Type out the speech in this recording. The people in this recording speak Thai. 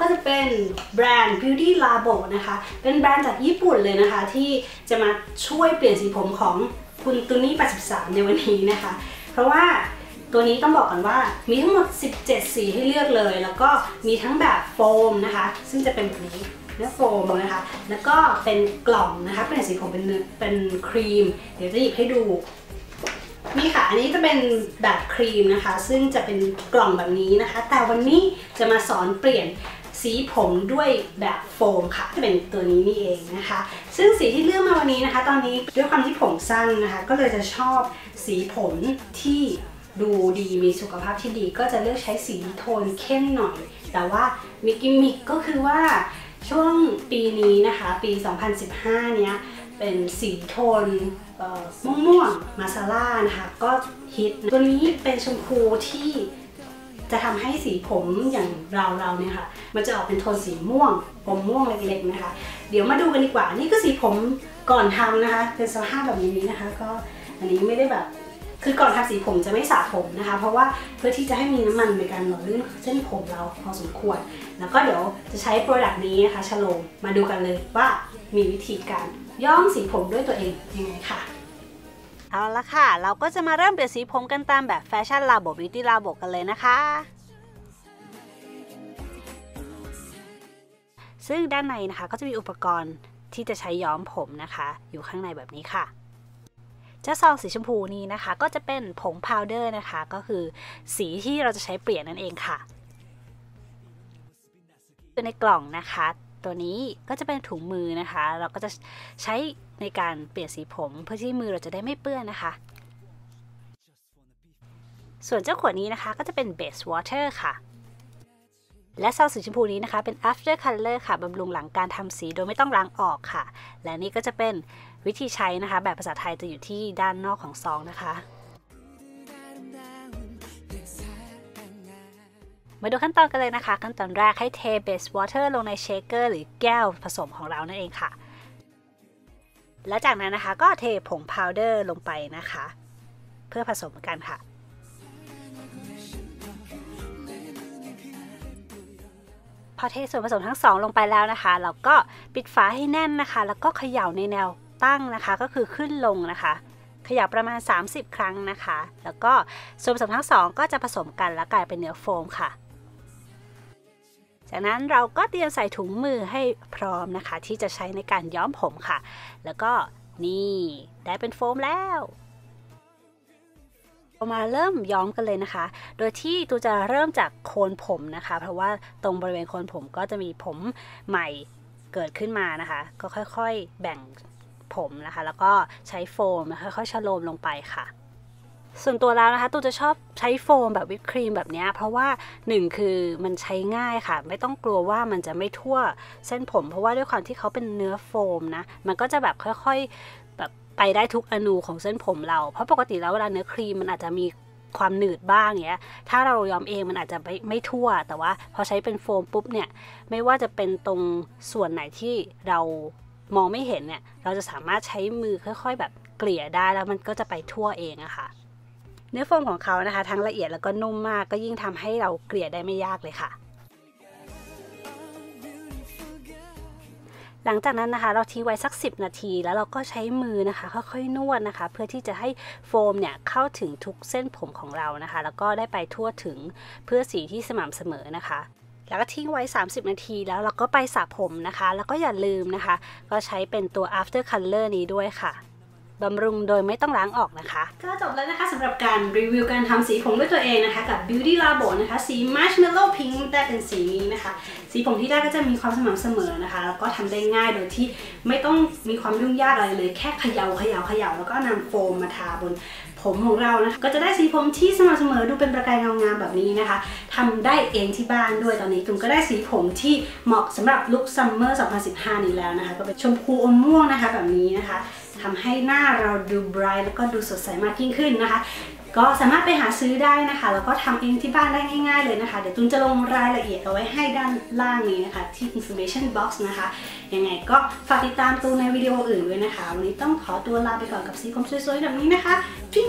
ก็จะเป็นแบรนด์ Beauty Labo นะคะ เป็นแบรนด์จากญี่ปุ่นเลยนะคะ ที่จะมาช่วยเปลี่ยนสีผมของคุณตุนี่83 ในวันนี้นะคะ เพราะว่าตัวนี้ต้องบอกก่อนว่ามีทั้งหมด 17 สีให้เลือกเลย แล้วก็มีทั้งแบบโฟมนะคะ ซึ่งจะเป็นแบบนี้เนื้อโฟมนะคะ แล้วก็เป็นกล่องนะคะเป็นสีผมเป็นเป็นครีม เดี๋ยวจะหยิบให้ดูนี่ค่ะ อันนี้จะเป็นแบบครีมนะคะ ซึ่งจะเป็นกล่องแบบนี้นะคะ แต่วันนี้จะมาสอนเปลี่ยน สีผมด้วยแบบโฟมค่ะจะเป็นตัวนี้นี่เองนะคะ ซึ่งสีที่เลือกมาวันนี้นะคะ ตอนนี้ด้วยความที่ผมสั้นนะคะ ก็เลยจะชอบสีผมที่ดูดีมีสุขภาพที่ดี ก็จะเลือกใช้สีโทนเข้มหน่อย แต่ว่ามีกิมมิคก็คือว่าช่วงปีนี้นะคะ ปี 2015 เนี้ยเป็นสีโทนม่วงม่วงมาซาร่านะคะ ก็ฮิต ตัวนี้เป็นชมพูที่ จะทำให้สีผมอย่างเราเราเนี่ยค่ะ มันจะออกเป็นโทนสีม่วง ผมม่วงเล็กๆนะคะ เดี๋ยวมาดูกันดีกว่า นี่ก็สีผมก่อนทำนะคะ เป็นสภาพแบบนี้นะคะ ก็อันนี้ไม่ได้แบบ คือก่อนทำสีผมจะไม่สระผมนะคะ เพราะว่าเพื่อที่จะให้มีน้ำมันในการหล่อลื่นเส้นผมเราพอสมควร แล้วก็เดี๋ยวจะใช้โปรดักต์นี้นะคะชโลมมาดูกันเลยว่ามีวิธีการย้อมสีผมด้วยตัวเองยังไงค่ะ เอาละค่ะ เราก็จะมาเริ่มเปลี่ยนสีผมกันตามแบบแฟชั่นลาโบบิวตี้ลาโบกันเลยนะคะ ซึ่งด้านในนะคะก็จะมีอุปกรณ์ที่จะใช้ย้อมผมนะคะ อยู่ข้างในแบบนี้ค่ะจ้าซองสีชมพูนี้นะคะ ก็จะเป็นผงพาวเดอร์นะคะ ก็คือสีที่เราจะใช้เปลี่ยนนั่นเองค่ะในกล่องนะคะ ตัวนี้ก็จะเป็นถุงมือนะคะ เราก็จะใช้ในการเปลี่ยนสีผม เพื่อที่มือเราจะได้ไม่เปื้อนนะคะ ส่วนเจ้าขวดนี้นะคะก็จะเป็น base water ค่ะและซองสีชมพูนี้นะคะ เป็น after color ค่ะ บำรุงหลังการทำสีโดยไม่ต้องล้างออกค่ะ และนี่ก็จะเป็นวิธีใช้นะคะ แบบภาษาไทยจะอยู่ที่ด้านนอกของซองนะคะ มาดูขั้นตอนกันเลยนะคะ ขั้นตอนแรกให้เทเบสวอเตอร์ลงในเชคเกอร์หรือแก้วผสมของเรานั่นเองค่ะ และจากนั้นนะคะก็เทผงพาวเดอร์ลงไปนะคะ เพื่อผสมกันค่ะ พอเทส่วนผสมทั้งสองลงไปแล้วนะคะ เราก็ปิดฝาให้แน่นนะคะ แล้วก็เขย่าในแนวตั้งนะคะ ก็คือขึ้นลงนะคะขยับประมาณ 30 ครั้งนะคะ แล้วก็ส่วนผสมทั้งสองก็จะผสมกันแล้วกลายเป็นเนื้อโฟมค่ะ จากนั้นเราก็เตรียมใส่ถุงมือให้พร้อมนะคะ ที่จะใช้ในการย้อมผมค่ะ แล้วก็นี่ได้เป็นโฟมแล้วเรามาเริ่มย้อมกันเลยนะคะ โดยที่ตูจะเริ่มจากโคนผมนะคะ เพราะว่าตรงบริเวณโคนผมก็จะมีผมใหม่เกิดขึ้นมานะคะ ก็ค่อยๆแบ่งผมนะคะ แล้วก็ใช้โฟมคะค่อยๆชโลมลงไปค่ะ ส่วนตัวแล้วนะคะตูจะชอบใช้โฟมแบบวิปครีมแบบนี้เพราะว่าหนึ่งคือมันใช้ง่ายค่ะ ไม่ต้องกลัวว่ามันจะไม่ทั่วเส้นผม เพราะว่าด้วยความที่เขาเป็นเนื้อโฟมนะ มันก็จะแบบค่อยๆแบบไปได้ทุกอนูของเส้นผมเรา เพราะปกติแล้วเวลาเนื้อครีมมันอาจจะมีความหนืดบ้างเนี้ย ถ้าเรายอมเองมันอาจจะไม่ไม่ทั่ว แต่ว่าพอใช้เป็นโฟมปุ๊บเนี่ย ไม่ว่าจะเป็นตรงส่วนไหนที่เรามองไม่เห็นเนี่ย เราจะสามารถใช้มือค่อย ๆ แบบเกลี่ยได้แล้วมันก็จะไปทั่วเองอะค่ะ เนื้อโฟมของเขานะคะ ทั้งละเอียดแล้วก็นุ่มมากก็ยิ่งทำให้เราเกลี่ยได้ไม่ยากเลยค่ะ หลังจากนั้นนะคะ เราทิ้งไว้สัก 10 นาที แล้วเราก็ใช้มือนะคะ ค่อยๆนวดนะคะ เพื่อที่จะให้โฟมเนี่ยเข้าถึงทุกเส้นผมของเรานะคะ แล้วก็ได้ไปทั่วถึงเพื่อสีที่สม่ำเสมอนะคะแล้วก็ทิ้งไว้ 30 นาทีแล้วเราก็ไปสระผมนะคะ แล้วก็อย่าลืมนะคะ ก็ใช้เป็นตัว after color นี้ด้วยค่ะ บำรุงโดยไม่ต้องล้างออกนะคะ ก็จบแล้วนะคะสำหรับการรีวิวการทำสีผมด้วยตัวเองนะคะ กับ Beauty Labo นะคะ สี Marshmallow Pink ได้เป็นสีนี้นะคะ สีผมที่ได้ก็จะมีความสม่ำเสมอนะคะ แล้วก็ทำได้ง่ายโดยที่ไม่ต้องมีความยุ่งยากอะไรเลย แค่เขยา่าเขยา่าเขย่าแล้วก็นำโฟมมาทาบนผมของเรานะคะก็จะได้สีผมที่สม่ำเสมอดูเป็นประกายเงางามแบบนี้นะคะทำได้เองที่บ้านด้วยตอนนี้ตุมก็ได้สีผมที่เหมาะสำหรับลุคซัมเมอร์ 2015 นี้แล้วนะคะ ก็เป็นชมพูอมม่วงนะคะแบบนี้นะคะ ทำให้หน้าเราดูบรท์แล้วก็ดูสดใสมากยิ่งขึ้นนะคะ ก็สามารถไปหาซื้อได้นะคะ แล้วก็ทำเองที่บ้านได้ง่ายๆเลยนะคะ เดี๋ยวตุนจะลงรายละเอียดเอาไว้ให้ด้านล่างนี้นะคะ ที่ information box นะคะ ยังไงก็ฝากติดตามตูในวิดีโออื่นด้วยนะคะ วันนี้ต้องขอตัวลาไปก่อนกับสีผมสวยๆแบบนี้นะคะจิ้ง